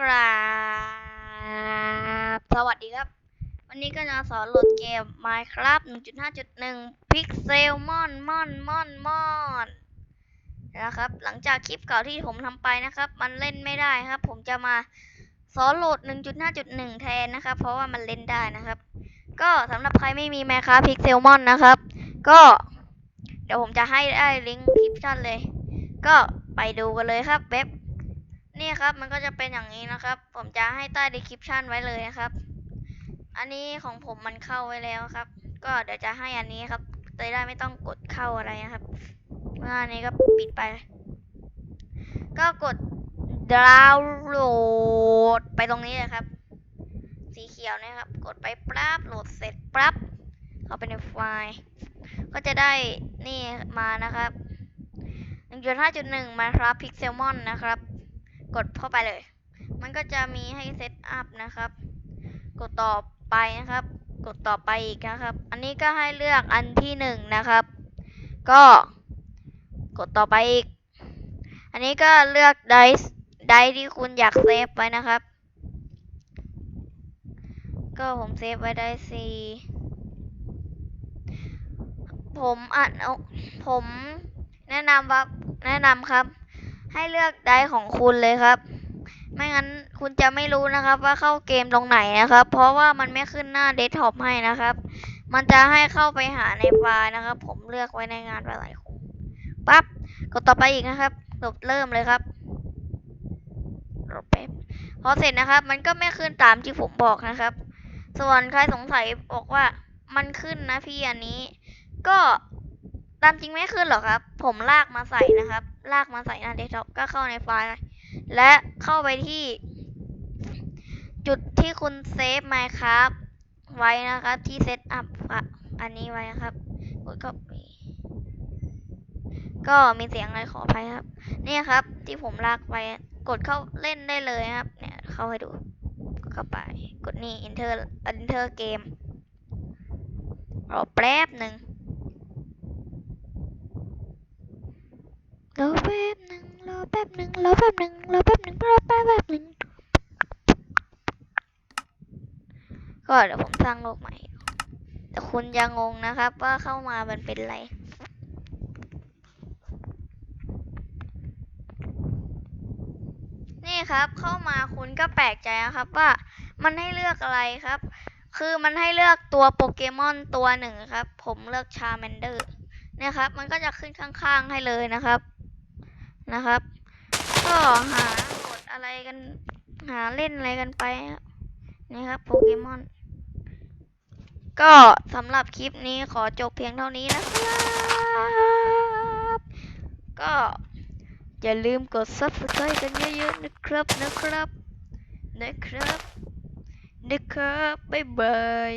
กราบ สวัสดีครับ วันนี้ก็จะสอนโหลดเกม Minecraft 1.5.1 Pixel Mon Mon Mon Mon นะครับ หลังจากคลิปเก่าที่ผมทำไปนะครับ มันเล่นไม่ได้ครับ ผมจะมาสอนโหลด 1.5.1 แทนนะครับ เพราะว่ามันเล่นได้นะครับ ก็สำหรับใครไม่มี Minecraft Pixel Mon นะครับ ก็เดี๋ยวผมจะให้ได้ลิงก์คลิปชั่นเลย ก็ไปดูกันเลยครับเว็บ นี่ครับมันก็จะเป็นอย่างนี้นะครับ ผมจะให้ใต้ description ไว้เลยนะครับ อันนี้ของผมมันเข้าไว้แล้วครับ ก็เดี๋ยวจะให้อันนี้ครับจะได้ไม่ต้องกดเข้าอะไรนะครับเมื่ออันนี้ก็ปิดไป ก็กดดาวน์โหลดไปตรงนี้เลยครับ สีเขียวนี่ยครับ กดไปปั๊บโหลดเสร็จปั๊บเข้าไปในไฟล์ ก็จะได้นี่มานะครับ1.5.1 Minecraft Pixelmon นะครับ กดเข้าไปเลย มันก็จะมีให้เซตอัพนะครับ กดต่อไปนะครับ กดต่อไปอีกนะครับ อันนี้ก็ให้เลือกอันที่หนึ่งนะครับ ก็กดต่อไปอีก อันนี้ก็เลือกไดส์ไดที่คุณอยากเซฟไว้นะครับ ก็ผมเซฟไว้ได้สี่ผมอ่านเอาผมแนะนำว่าแนะนำครับ ให้เลือกได้ของคุณเลยครับ ไม่งั้นคุณจะไม่รู้นะครับว่าเข้าเกมตรงไหนนะครับ เพราะว่ามันไม่ขึ้นหน้าเดสก์ท็อปให้นะครับ มันจะให้เข้าไปหาในไฟล์นะครับ ผมเลือกไว้ในงานไปหลายคนปั๊บกดต่อไปอีกนะครับกดเริ่มเลยครับรอแป๊บพอเสร็จนะครับ มันก็ไม่ขึ้นตามที่ผมบอกนะครับ ส่วนใครสงสัยบอกว่ามันขึ้นนะพี่อันนี้ ก็ตามจริงไม่ขึ้นหรอกครับ ผมลากมาใส่นะครับ ลากมาใส่หน้าเดสก์ท็อปก็เข้าในไฟล์ และเข้าไปที่ จุดที่คุณเซฟ Minecraft ไว้นะครับ ที่เซตอัพอันนี้ไว้นะครับกดเข้าไปก็มีเสียงอะไรขออภัยครับ นี่ครับ ที่ผมลากไปกดเข้าเล่นได้เลยครับ เนี่ยเข้าให้ดูกดเข้าไป กดนี่ enter enter game รอแป๊บหนึ่ง รอแป๊บหนึ่งรอแป๊บหนึ่งรอแป๊บหนึ่งรอแป๊บหนึ่งรอแป๊บหนึ่งก็เดี๋ยวผมสร้างโลกใหม่ แต่คุณจะงงนะครับว่าเข้ามามันเป็นอะไรนี่ครับเข้ามาคุณก็แปลกใจนะครับว่ามันให้เลือกอะไรครับ คือมันให้เลือกตัวโปเกมอนตัวหนึ่งครับ ผมเลือกชาแมนเดอร์นี่ยครับ มันก็จะขึ้นข้างๆให้เลยนะครับ นะครับ ก็หากดอะไรกัน หาเล่นอะไรกันไปนี่ครับโปเกมอน ก็สำหรับคลิปนี้ขอจบเพียงเท่านี้นะครับ ก็อย่าลืมกด subscribe กันเยอะๆนะครับนะครับนะครับนะครับบ๊ายบาย